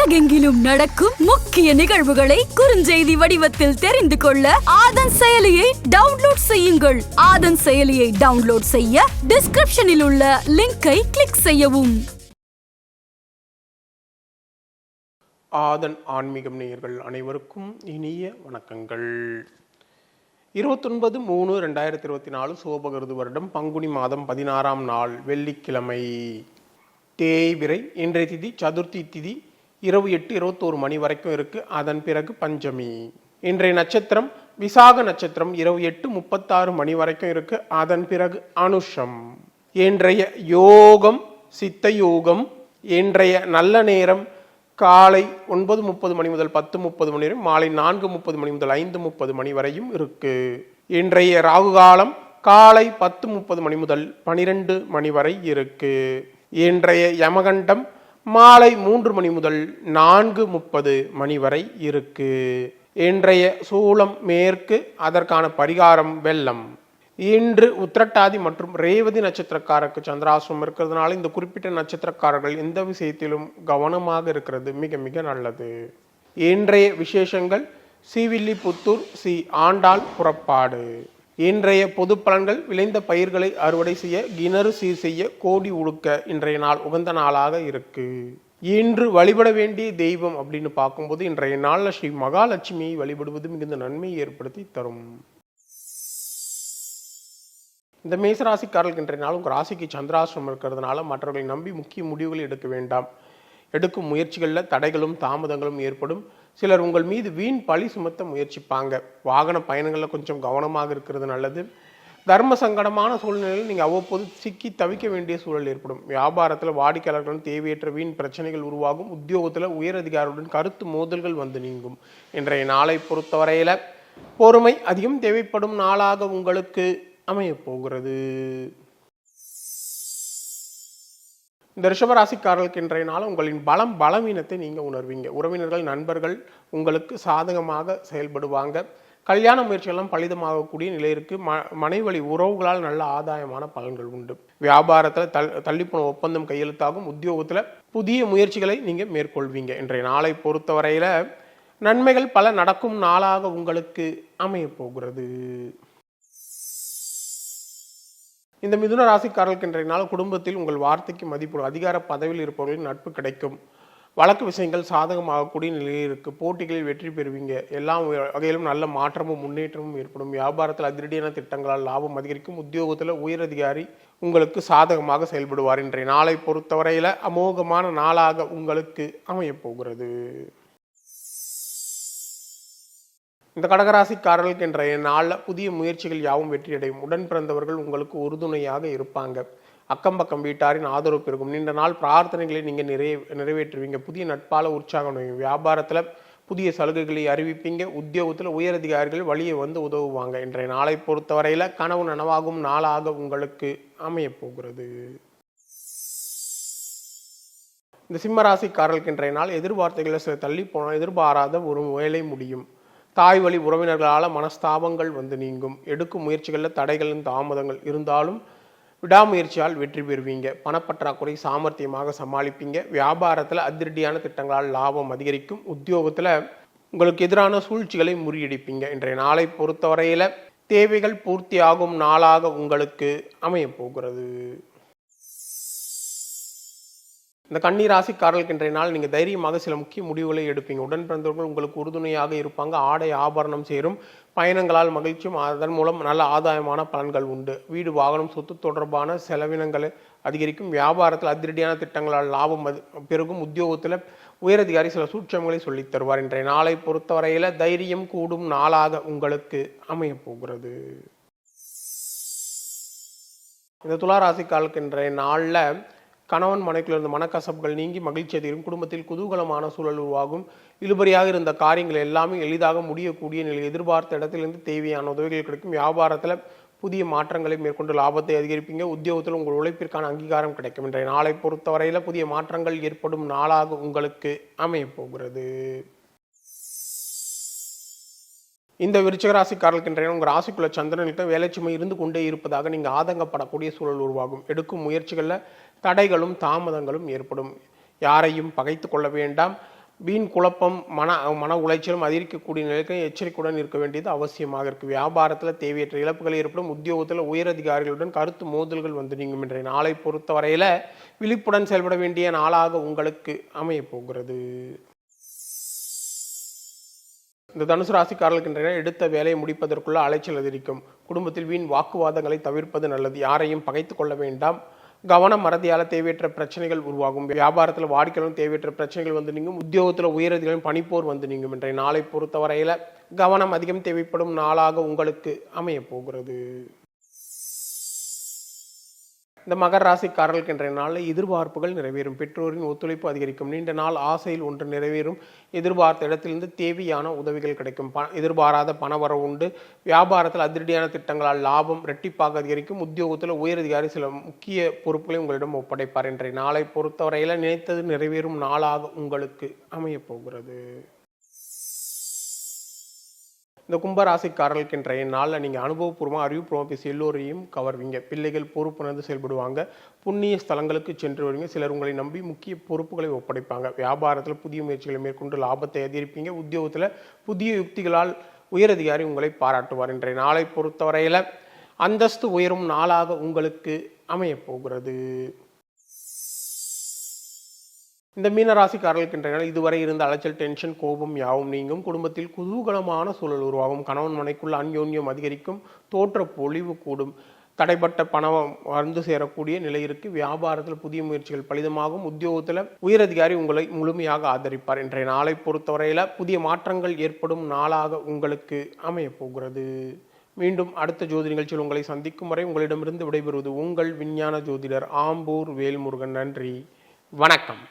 உலகெங்கிலும் நடக்கும் முக்கிய நிகழ்வுகளை குறுஞ்செய்தி வடிவத்தில் தெரிந்து கொள்ள ஆதன் செயலியை டவுன்லோட் செய்யுங்கள். ஆதன் செயலியை டவுன்லோட் செய்ய டிஸ்கிரிப்ஷனில் உள்ள லிங்கை கிளிக் செய்யவும். ஆதன் ஆன்மீகம் நேயர்கள் அனைவருக்கும் இனிய வணக்கங்கள். இருபத்தொன்பது மூணு ரெண்டாயிரத்தி இருபத்தி நாலு சோபகிருது வருடம் பங்குனி மாதம் பதினாறாம் நாள் வெள்ளிக்கிழமை. தேய்விரை இன்றைய திதி சதுர்த்தி திதி இரவு எட்டு இருபத்தோரு மணி வரைக்கும் இருக்குது அதன் பிறகு பஞ்சமி. இன்றைய நட்சத்திரம் விசாக நட்சத்திரம் இரவு எட்டு முப்பத்தாறு மணி வரைக்கும் இருக்குது அதன் பிறகு அனுஷம். இன்றைய யோகம் சித்த யோகம் இன்றைய நல்ல நேரம் காலை ஒன்பது முப்பது மணி முதல் பத்து முப்பது மணி வரை மாலை நான்கு முப்பது மணி முதல் ஐந்து முப்பது மணி வரையும் இருக்கு. இன்றைய ராகு காலம் காலை பத்து முப்பது மணி முதல் பனிரெண்டு மணி வரை இருக்கு. இன்றைய யமகண்டம் மாலை மூன்று மணி முதல் நான்கு முப்பது மணி வரை இருக்கு. இன்றைய சூளம் மேற்கு அதற்கான பரிகாரம் வெள்ளம். இன்று உத்திரட்டாதி மற்றும் ரேவதி நட்சத்திரக்காரருக்கு சந்திராசிரமம் இருக்கிறதுனால இந்த குறிப்பிட்ட நட்சத்திரக்காரர்கள் எந்த விஷயத்திலும் கவனமாக இருக்கிறது மிக மிக நல்லது. இன்றைய விசேஷங்கள் சிவில்லிபுத்தூர் சி ஆண்டாள் புறப்பாடு. இன்றைய பொது பலன்கள் விளைந்த பயிர்களை அறுவடை செய்ய கிணறு சீர் செய்ய கோடி உழுக்க இன்றைய நாள் உகந்த நாளாக இருக்கு. இன்று வழிபட வேண்டிய தெய்வம் அப்படின்னு பார்க்கும்போது இன்றைய நாளில் ஸ்ரீ மகாலட்சுமியை வழிபடுவது மிகுந்த நன்மையை ஏற்படுத்தி தரும். இந்த மேசராசிக்காரர்களுக்கு இன்றைய நாள் உங்கள் ராசிக்கு சந்திராசிரமம் இருக்கிறதுனால மற்றவர்களை நம்பி முக்கிய முடிவுகளை எடுக்க வேண்டாம். எடுக்கும் முயற்சிகளில் தடைகளும் தாமதங்களும் ஏற்படும். சிலர் உங்கள் மீது வீண் பழி சுமத்த முயற்சிப்பாங்க. வாகன பயணங்களில் கொஞ்சம் கவனமாக இருக்கிறது நல்லது. தர்ம சங்கடமான சூழ்நிலையில் நீங்கள் அவ்வப்போது சிக்கி தவிக்க வேண்டிய சூழல் ஏற்படும். வியாபாரத்தில் வாடிக்கையாளர்களுடன் தேவையற்ற வீண் பிரச்சனைகள் உருவாகும். உத்தியோகத்தில் உயரதிகாரியுடன் கருத்து மோதல்கள் வந்து நீங்கும். இன்றைய நாளை பொறுத்தவரையில் பொறுமை அதிகம் தேவைப்படும் நாளாக உங்களுக்கு அமையப் போகிறது. இந்த ரிஷபராசிக்காரர்களுக்கு இன்றைய நாள் உங்களின் பலம் பலவீனத்தை நீங்கள் உணர்வீங்க. உறவினர்கள் நண்பர்கள் உங்களுக்கு சாதகமாக செயல்படுவாங்க. கல்யாண முயற்சிகள்லாம் பலிதமாகக்கூடிய நிலை இருக்குது ம மனைவழி உறவுகளால் நல்ல ஆதாயமான பலன்கள் உண்டு. வியாபாரத்தில் தள் தள்ளிப்போன ஒப்பந்தம் கையெழுத்தாகும். உத்தியோகத்தில் புதிய முயற்சிகளை நீங்கள் மேற்கொள்வீங்க. இன்றைய நாளை பொறுத்தவரையில் நன்மைகள் பல நடக்கும் நாளாக உங்களுக்கு அமையப் போகிறது. இந்த மிதுன ராசிக்காரர்களுக்கு இன்றைய நாள் குடும்பத்தில் உங்கள் வார்த்தைக்கு மதிப்பு அதிகார பதவியில் இருப்பவர்களின் நட்பு கிடைக்கும். வழக்கு விஷயங்கள் சாதகமாகக்கூடிய நிலையில் இருக்குது போட்டிகளில் வெற்றி பெறுவீங்க. எல்லா வகையிலும் நல்ல மாற்றமும் முன்னேற்றமும் ஏற்படும். வியாபாரத்தில் அதிரடியான திட்டங்களால் லாபம் அதிகரிக்கும். உத்தியோகத்தில் உயரதிகாரி உங்களுக்கு சாதகமாக செயல்படுவார். இன்றைய நாளை பொறுத்தவரையில் அமோகமான நாளாக உங்களுக்கு அமையப் போகிறது. இந்த கடகராசிக்காரர்களுக்கு இன்றைய நாளில் புதிய முயற்சிகள் யாவும் வெற்றியடையும். உடன் பிறந்தவர்கள் உங்களுக்கு உறுதுணையாக இருப்பாங்க. அக்கம் பக்கம் வீட்டாரின் ஆதரவு பெருகும். நீண்ட நாள் பிரார்த்தனைகளை நீங்கள் நிறைவே நிறைவேற்றுவீங்க. புதிய நட்பால உற்சாகம் வியாபாரத்தில் புதிய சலுகைகளை அறிவிப்பீங்க. உத்தியோகத்தில் உயரதிகாரிகள் வழியை வந்து உதவுவாங்க. இன்றைய நாளை பொறுத்தவரையில் கனவு நனவாகும் நாளாக உங்களுக்கு அமையப்போகிறது இந்த சிம்மராசிக்காரர்களுக்கு இன்றைய நாள் எதிர்பார்த்தைகளை சில தள்ளி போனால் எதிர்பாராத ஒரு வேலை முடியும். தாய் வழி உறவினர்களால் மனஸ்தாபங்கள் வந்து நீங்கும். எடுக்கும் முயற்சிகளில் தடைகளும் தாமதங்கள் இருந்தாலும் விடாமுயற்சியால் வெற்றி பெறுவீங்க. பணப்பற்றாக்குறை சாமர்த்தியமாக சமாளிப்பீங்க. வியாபாரத்தில் அதிரடியான திட்டங்களால் லாபம் அதிகரிக்கும். உத்தியோகத்தில் உங்களுக்கு எதிரான சூழ்ச்சிகளை முறியடிப்பீங்க. இன்றைய நாளை பொறுத்தவரையில் தேவைகள் பூர்த்தியாகும் நாளாக உங்களுக்கு அமையப் போகிறது. இந்த கன்னி ராசிக்காரர்களுக்கு இன்றைய நாள் நீங்கள் தைரியமாக சில முக்கிய முடிவுகளை எடுப்பீங்க. உடன் பிறந்தவர்கள் உங்களுக்கு உறுதுணையாக இருப்பாங்க. ஆடை ஆபரணம் சேரும். பயணங்களால் மகிழ்ச்சியும் அதன் மூலம் நல்ல ஆதாயமான பலன்கள் உண்டு. வீடு வாகனம் சொத்து தொடர்பான செலவினங்களை அதிகரிக்கும். வியாபாரத்தில் அதிரடியான திட்டங்களால் லாபம் பெருகும். உத்தியோகத்தில் உயரதிகாரி சில சூட்சங்களை சொல்லித் தருவார். இன்றைய நாளை பொறுத்தவரையில் தைரியம் கூடும் நாளாக உங்களுக்கு அமையப்போகிறது இந்த துளாராசிக்காலுக்கு இன்றைய நாளில் கணவன் மனைக்குள்ள இருந்த மனக்கசப்புகள் நீங்கி மகிழ்ச்சி அதிகரிக்கும். குடும்பத்தில் குதூகலமான சூழல் உருவாகும். இழுபறியாக இருந்த காரியங்கள் எல்லாமே எளிதாக முடியக்கூடிய நிலை. எதிர்பார்த்த இடத்திலிருந்து தேவையான உதவிகள் கிடைக்கும். வியாபாரத்தில் புதிய மாற்றங்களை மேற்கொண்டு லாபத்தை அதிகரிப்பீங்க. உத்தியோகத்தில் உங்கள் உழைப்பிற்கான அங்கீகாரம் கிடைக்கும். இன்றைய நாளை பொறுத்தவரையில் புதிய மாற்றங்கள் ஏற்படும் நாளாக உங்களுக்கு அமையப்போகிறது. இந்த விருச்சகராசிக்காரர்களுக்கு இன்றைய உங்கள் ராசிக்குள்ள சந்திரன்கிட்ட வேலைச்சுமை இருந்து கொண்டே இருப்பதாக நீங்கள் ஆதங்கப்படக்கூடிய சூழல் உருவாகும். எடுக்கும் முயற்சிகளில் தடைகளும் தாமதங்களும் ஏற்படும். யாரையும் பகைத்து கொள்ள வேண்டாம். வீண் குழப்பம் மன மன உளைச்சலும் அதிகரிக்கக்கூடிய நிலைக்கு எச்சரிக்கையுடன் இருக்க வேண்டியது அவசியமாக இருக்கு. வியாபாரத்தில் தேவையற்ற இழப்புகள் ஏற்படும். உத்தியோகத்தில் உயரதிகாரிகளுடன் கருத்து மோதல்கள் வந்து நீங்கும். இன்றைய நாளை பொறுத்தவரையில் விழிப்புடன் செயல்பட வேண்டிய நாளாக உங்களுக்கு அமையப்போகிறது இந்த தனுசு ராசிக்காரர்களுக்கு இன்றைய எடுத்த வேலையை முடிப்பதற்குள்ள அலைச்சல் அதிகரிக்கும். குடும்பத்தில் வீண் வாக்குவாதங்களை தவிர்ப்பது நல்லது. யாரையும் பகைத்து கொள்ள வேண்டாம். கவனம் மறதியால் தேவையற்ற பிரச்சனைகள் உருவாகும். வியாபாரத்தில் வாடிக்கையாளரும் தேவையற்ற பிரச்சனைகள் வந்து நீங்கும். உத்தியோகத்தில் உயரதிகளும் பணிப்போர் வந்து நீங்கும். இன்றைய நாளை பொறுத்தவரையில் கவனம் அதிகம் தேவைப்படும் நாளாக உங்களுக்கு அமையப்போகிறது இந்த மகர ராசிக்காரர்களுக்கு என்ற நாளில் எதிர்பார்ப்புகள் நிறைவேறும். பெற்றோரின் ஒத்துழைப்பு அதிகரிக்கும். நீண்ட நாள் ஆசையில் ஒன்று நிறைவேறும். எதிர்பார்த்த இடத்திலிருந்து தேவையான உதவிகள் கிடைக்கும். ப எதிர்பாராத பணவரவு உண்டு. வியாபாரத்தில் அதிரடியான திட்டங்களால் லாபம் ரெட்டிப்பாக அதிகரிக்கும். உத்தியோகத்தில் உயரதிகாரி சில முக்கிய பொறுப்புகளை உங்களிடம் ஒப்படைப்பார். இன்றைய நாளை பொறுத்தவரையில் நினைத்தது நிறைவேறும் நாளாக உங்களுக்கு அமையப்போகிறது இந்த கும்பராசிக்காரர்களுக்கு இன்றைய நாளில் நீங்கள் அனுபவபூர்வமாக அறிவுபூர்வமாக பேசி எல்லோரையும் கவர்வீங்க. பிள்ளைகள் பொறுப்புணர்ந்து செயல்படுவாங்க. புண்ணிய ஸ்தலங்களுக்கு சென்று வருவீங்க. சிலர் உங்களை நம்பி முக்கிய பொறுப்புகளை ஒப்படைப்பாங்க. வியாபாரத்தில் புதிய முயற்சிகளை மேற்கொண்டு லாபத்தை அதிகரிப்பீங்க. உத்தியோகத்தில் புதிய யுக்திகளால் உயரதிகாரி உங்களை பாராட்டுவார். இன்றைய நாளை பொறுத்தவரையில் அந்தஸ்து உயரும் நாளாக உங்களுக்கு அமையப் போகிறது. இந்த மீனராசிக்காரர்களுக்கு இன்றைய நாள் இதுவரை இருந்த அலைச்சல் டென்ஷன் கோபம் யாவும் நீங்கும். குடும்பத்தில் குதூகலமான சூழல் உருவாகும். கணவன் மனைக்குள்ள அந்யோன்யம் அதிகரிக்கும். தோற்ற பொழிவு கூடும். தடைப்பட்ட பணம் வந்து சேரக்கூடிய நிலை இருக்கு. வியாபாரத்தில் புதிய முயற்சிகள் பலிதமாகும். உத்தியோகத்தில் உயரதிகாரி உங்களை முழுமையாக ஆதரிப்பார். இன்றைய நாளை பொறுத்தவரையில் புதிய மாற்றங்கள் ஏற்படும் நாளாக உங்களுக்கு அமையப்போகிறது மீண்டும் அடுத்த ஜோதி நிகழ்ச்சியில் உங்களை சந்திக்கும் வரை உங்களிடமிருந்து விடைபெறுவது உங்கள் விஞ்ஞான ஜோதிடர் ஆம்பூர் வேல்முருகன். நன்றி. வணக்கம்.